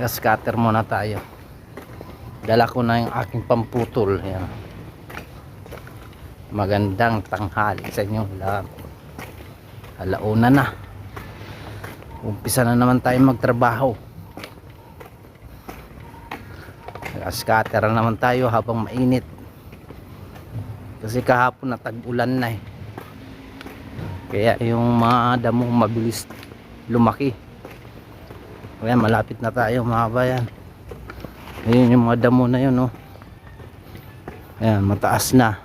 scatter muna tayo. Dala ko na yung aking pamputol yan. Magandang tanghali sa inyo lahat. Alauna na. Umpisa na naman tayo magtrabaho. Scatter na naman tayo habang mainit. Kasi kahapon na tag-ulan na eh. Kaya yung mga damo mabilis lumaki kaya malapit na tayo mga bayan. Ayun yung mga damo na yun no ayan mataas na.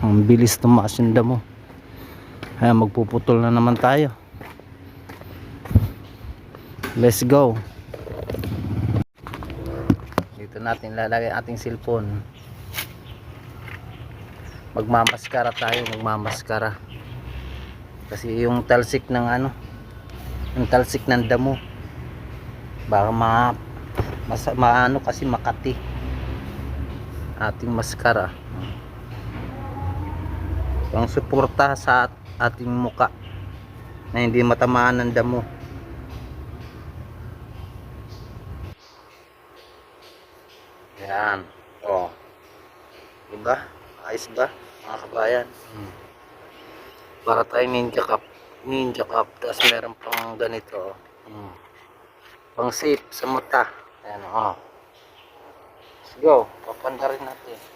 Ang bilis tumaas yung damo. Ayan magpuputol na naman tayo. Let's go. Dito natin lalagay ating cellphone. Magmamaskara tayo magmamaskara. Kasi yung talsik ng ano yung talsik ng damo. Baka ma, mas, maano kasi makati. Ating maskara. Pang suporta sa at- ating muka na hindi matamaan ng damo. Yan. Oh. Diba ayos ba mga kabayan? Hmm. para tayo ninja cup ninja cup tapos meron pang ganito. Hmm. pang safe sa mata. Ayan oh. Let's go. Papanda rin natin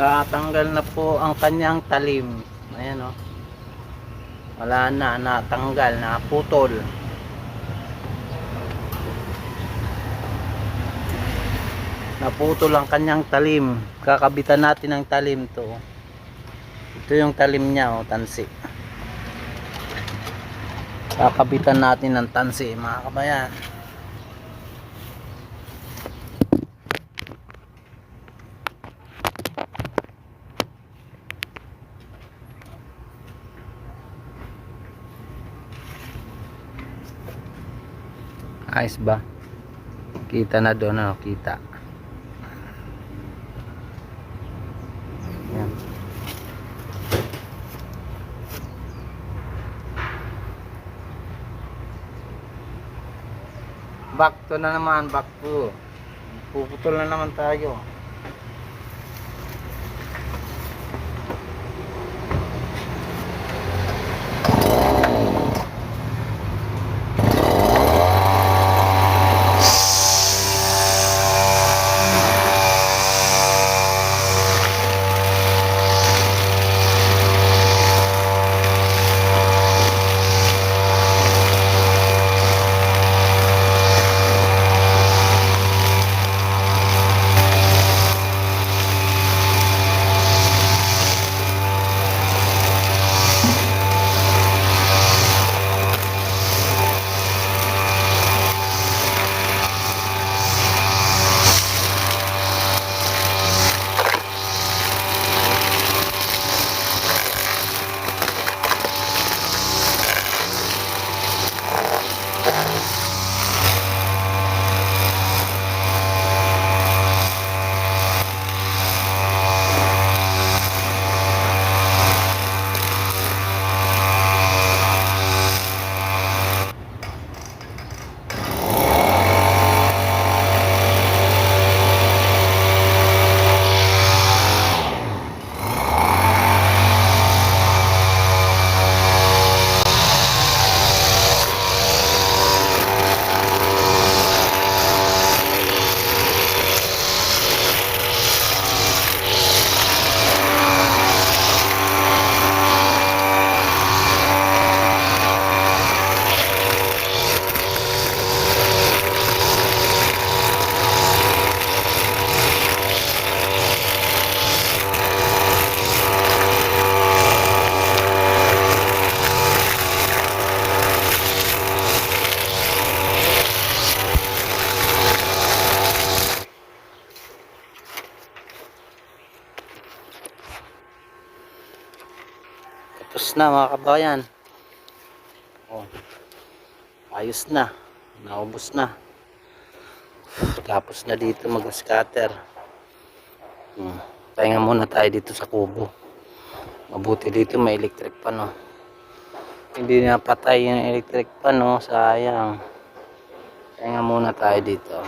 natanggal na po ang kanyang talim. Ayan o wala na natanggal naputol. Naputol ang kanyang talim. Kakabitan natin ang talim to. Ito yung talim niya o tansi. Kakabitan natin ng tansi mga kabayan ayos ba? Kita na doon ano kita. Yan back to na naman back to. Puputol na naman tayo na mga kabayan. Oh. Ayos na. Naubos na. Tapos na dito mag-scatter. Hmm. Pahinga muna tayo dito sa kubo. Mabuti dito may electric pa no. Hindi na patay yung electric pa no. Sayang. Pahinga muna tayo dito.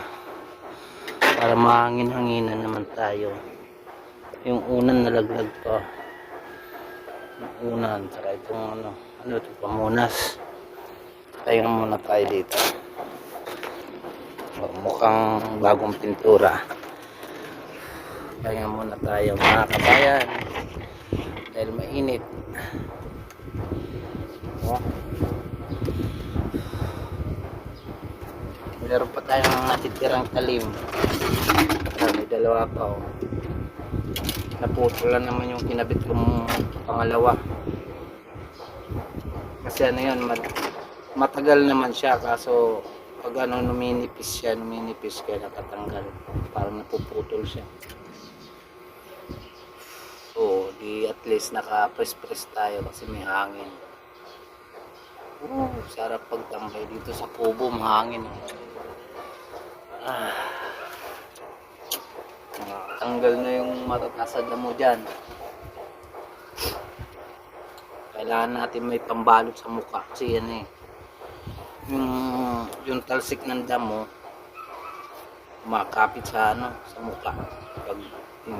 Para mahangin-hanginan naman tayo. Yung unan nalaglag pa. Unan. Saka itong ano. Ano ito pamunas. Pahinga muna tayo dito. Oh, mukhang bagong pintura. Pahinga muna tayo mga kabayan. Dahil mainit. Oh. Meron pa tayong natitirang talim. Ah, may dalawa pa oh. Naputol lang naman yung kinabit kong pangalawa. Kasi ano yun, mat- matagal naman siya kaso pag ano numinipis siya, numinipis kaya nakatanggal. Parang napuputol siya. So, di at least naka-press-press tayo kasi may hangin. Oh, sarap pagtambay dito sa kubo, mahangin. Ah. Tanggal na yung matatasad na mo dyan. Kailangan natin may pambalot sa mukha kasi yan eh. Yung, yung talsik ng damo, makapit sa ano, sa mukha. Pag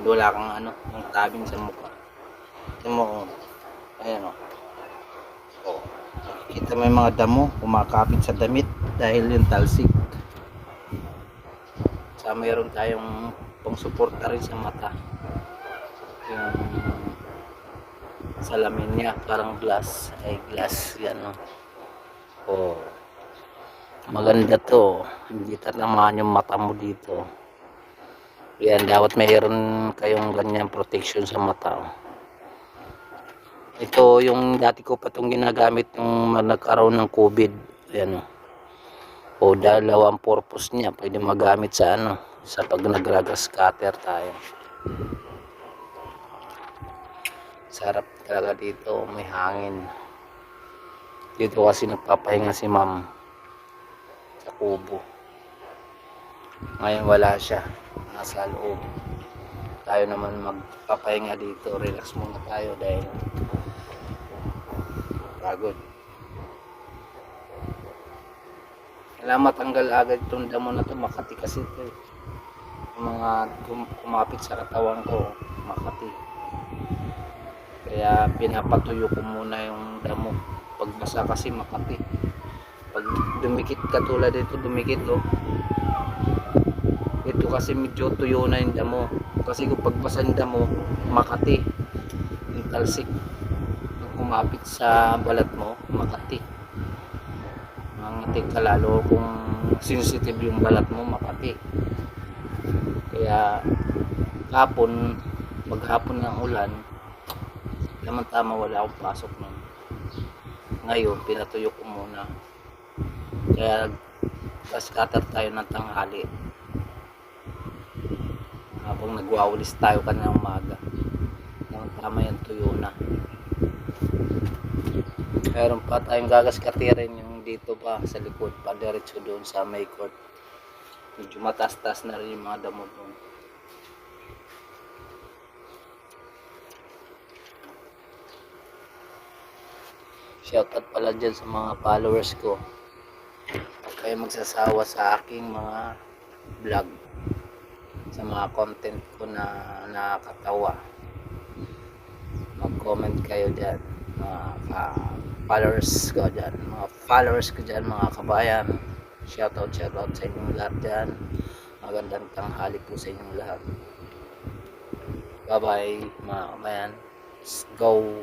wala kang ano, yung tabing sa mukha. Ito mo, oh. ayan o. Oh. Oh. Nakikita mo yung mga damo, kumakapit sa damit dahil yung talsik. Sa mayroon tayong pang-suporta rin sa mata. Yung salamin niya, parang glass. Ay, glass yan o. Oh. Maganda to. Hindi tatamaan yung mata mo dito. Yan, dapat mayroon kayong ganyan protection sa mata. oh. Ito yung dati ko pa itong ginagamit nung nagkaroon ng COVID. Ayan o. O dalawang purpose niya. Pwede magamit sa ano, sa pag nagragas cutter tayo. Sarap talaga dito, may hangin. Dito kasi nagpapahinga si ma'am sa kubo. Ngayon wala siya. Nasa loob. Tayo naman magpapahinga dito. Relax muna tayo dahil pagod. Kailangan matanggal agad itong damo na to Makati kasi ito eh. Yung mga kum- kumapit sa katawan ko, Makati. Kaya pinapatuyo ko muna yung damo. Pagbasa kasi Makati. Pag dumikit katulad ito, dumikit oh. Ito kasi medyo tuyo na yung damo. Kasi kung pagbasa yung damo, Makati. Yung talsik. Pag kumapit sa balat mo, Makati. Mangatik ka lalo kung sensitive yung balat mo, Makati. Kaya hapon, maghapon ng ulan, naman tama wala akong pasok nun. Ngayon, pinatuyo ko muna. Kaya tas cutter tayo ng tanghali. Habang nagwawalis tayo kanina umaga. Naman tama yung tuyo na. Meron pa tayong gagaskatirin yung dito pa sa likod pa diretso doon sa may court. Medyo matas-tas na rin yung mga damo doon. Shoutout pala dyan sa mga followers ko. Huwag kayo magsasawa sa aking mga vlog. Sa mga content ko na nakakatawa. Mag-comment kayo dyan. Mga ka- followers ko dyan. Mga followers ko dyan, mga kabayan. Shoutout, shoutout sa inyong lahat dyan. Magandang tanghali po sa inyong lahat. Bye-bye, mga kabayan. Let's go.